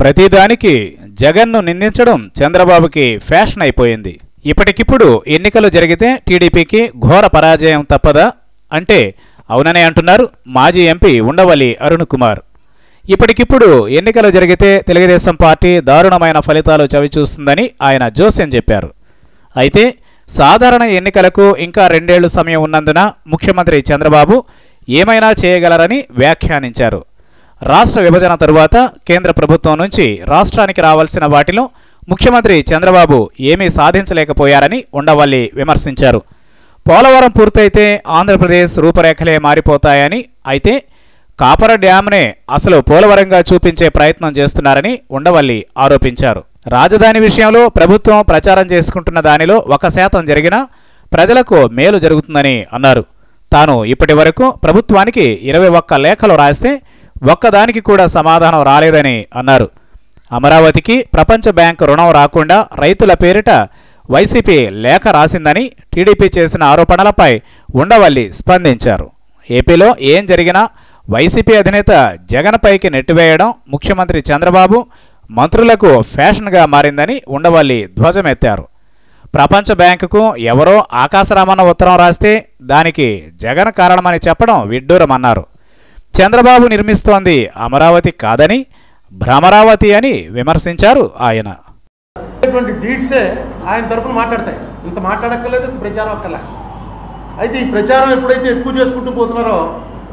ప్రతిదానికి జగన్ను నిందించడం చంద్రబాబుకి ఫ్యాషన్ అయిపోయింది. ఇప్పటికిప్పుడు ఎన్నికలు జరిగితే టీడీపీకి ఘోర పరాజయం తప్పదా అంటే అవుననే అంటున్నారు మాజీ ఎంపీ ఉండవల్లి అరుణ్ కుమార్. ఇప్పటికిప్పుడు ఎన్నికలు జరిగితే తెలుగుదేశం పార్టీ దారుణమైన ఫలితాలు చవిచూస్తుందని ఆయన జోస్యం చెప్పారు. అయితే సాధారణ ఎన్నికలకు ఇంకా రెండేళ్ళు సమయం ఉన్నందున ముఖ్యమంత్రి చంద్రబాబు ఏమైనా చేయగలరని వ్యాఖ్యానించారు. రాష్ట్ర విభజన తరువాత కేంద్ర ప్రభుత్వం నుంచి రాష్ట్రానికి రావాల్సిన వాటిలో ముఖ్యమంత్రి చంద్రబాబు ఏమీ సాధించలేకపోయారని ఉండవల్లి విమర్శించారు. పోలవరం పూర్తయితే ఆంధ్రప్రదేశ్ రూపురేఖలే మారిపోతాయని అయితే కాపర డ్యాంనే అసలు పోలవరంగా చూపించే ప్రయత్నం చేస్తున్నారని ఉండవల్లి ఆరోపించారు. రాజధాని విషయంలో ప్రభుత్వం ప్రచారం చేసుకుంటున్న దానిలో ఒక శాతం జరిగినా ప్రజలకు మేలు జరుగుతుందని అన్నారు. తాను ఇప్పటి వరకు ప్రభుత్వానికి ఇరవై ఒక్క లేఖలు రాస్తే ఒక్కదానికి కూడా సమాధానం రాలేదని అన్నారు. అమరావతికి ప్రపంచ బ్యాంకు రుణం రాకుండా రైతుల పేరిట వైసీపీ లేఖ రాసిందని టీడీపీ చేసిన ఆరోపణలపై ఉండవల్లి స్పందించారు. ఏపీలో ఏం జరిగినా వైసీపీ అధినేత జగన్పైకి నెట్టివేయడం ముఖ్యమంత్రి చంద్రబాబు మంత్రులకు ఫ్యాషన్గా మారిందని ఉండవల్లి ధ్వజమెత్తారు. ప్రపంచ బ్యాంకుకు ఎవరో ఆకాశరామన్న ఉత్తరం రాస్తే దానికి జగన్ కారణమని చెప్పడం విడ్డూరమన్నారు. చంద్రబాబు నిర్మిస్తోంది అమరావతి కాదని భ్రమరావతి అని విమర్శించారు ఆయన. ఇటువంటి ఆయన తరఫున మాట్లాడతాయి. ఇంత మాట్లాడక్కర్లేదు ఇంత ప్రచారం అక్కర్లే. అయితే ఈ ప్రచారం ఎప్పుడైతే ఎక్కువ చేసుకుంటూ పోతున్నారో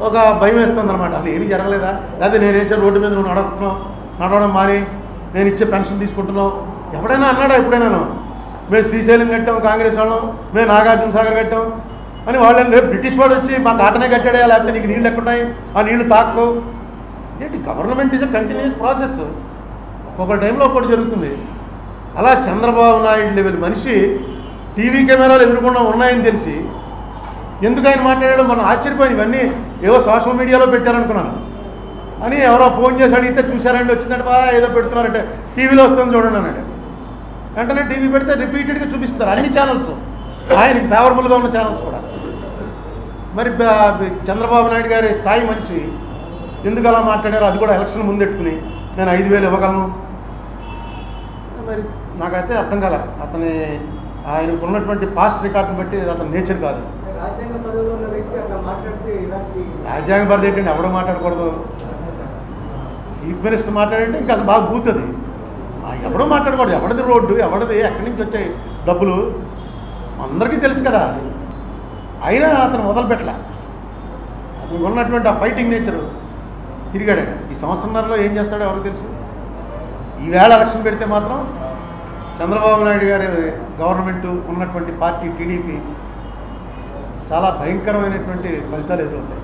ఒక భయం వేస్తుంది అనమాట అసలు ఏమీ జరగలేదా? లేదా నేను వేసే రోడ్డు మీద నువ్వు నడుపుతున్నావు నడవడం మాని నేను ఇచ్చే పెన్షన్ తీసుకుంటున్నావు? ఎవడైనా అన్నాడా ఎప్పుడైనాను? మేము శ్రీశైలం కట్టాం కాంగ్రెస్ వాళ్ళం మేము నాగార్జున సాగర్ కట్టాం అని వాళ్ళని రేపు బ్రిటిష్ వాడు వచ్చి మా కాటనే కట్టాడే లేకపోతే నీకు నీళ్ళు ఎక్కడున్నాయి? ఆ నీళ్ళు తాక్కో. ఏంటి government is a continuous process ఒక్కొక్క టైంలో ఒక్కటి జరుగుతుంది. అలా చంద్రబాబు నాయుడు లెవెల్ మనిషి టీవీ కెమెరాలు ఎదురుకుండా ఉన్నాయని తెలిసి ఎందుకు ఆయన మాట్లాడాడో మనం ఆశ్చర్యపోయింది ఇవన్నీ ఏవో సోషల్ మీడియాలో పెట్టారనుకున్నాను. అని ఎవరో ఫోన్ చేసి అడిగితే చూసారండి వచ్చిందంటే బా ఏదో పెడుతున్నారంటే టీవీలో వస్తుంది చూడండి అన్నాడు. వెంటనే టీవీ పెడితే రిపీటెడ్గా చూపిస్తారు అన్ని ఛానల్స్ ఆయనకి ఫేవరబుల్గా ఉన్న ఛానల్స్ కూడా. మరి చంద్రబాబు నాయుడు గారి స్థాయి మనిషి ఎందుకు అలా మాట్లాడారో అది కూడా ఎలక్షన్ ముందెట్టుకుని నేను ఐదు వేలు ఇవ్వగలను. మరి నాకైతే అర్థం కాలే. అతని ఆయనకు ఉన్నటువంటి పాస్ట్ రికార్డుని బట్టి అది అతని నేచర్ కాదు. రాజ్యాంగ పరిధి ఏంటంటే ఎవడో మాట్లాడకూడదు? చీఫ్ మినిస్టర్ మాట్లాడంటే ఇంకా అసలు బాగా బూతుంది ఎవడో మాట్లాడకూడదు? ఎవరిది రోడ్డు? ఎవరిది ఎక్కడి నుంచి వచ్చాయి డబ్బులు? అందరికీ తెలుసు కదా. అయినా అతను మొదలుపెట్టలే అతనికి ఉన్నటువంటి ఆ ఫైటింగ్ నేచర్ తిరిగాడు. ఈ సంవత్సరంలో ఏం చేస్తాడో ఎవరికి తెలుసు? ఈవేళ ఎలక్షన్ పెడితే మాత్రం చంద్రబాబు నాయుడు గారి గవర్నమెంట్ ఉన్నటువంటి పార్టీ టీడీపీ చాలా భయంకరమైనటువంటి ఫలితాలు ఎదురవుతాయి.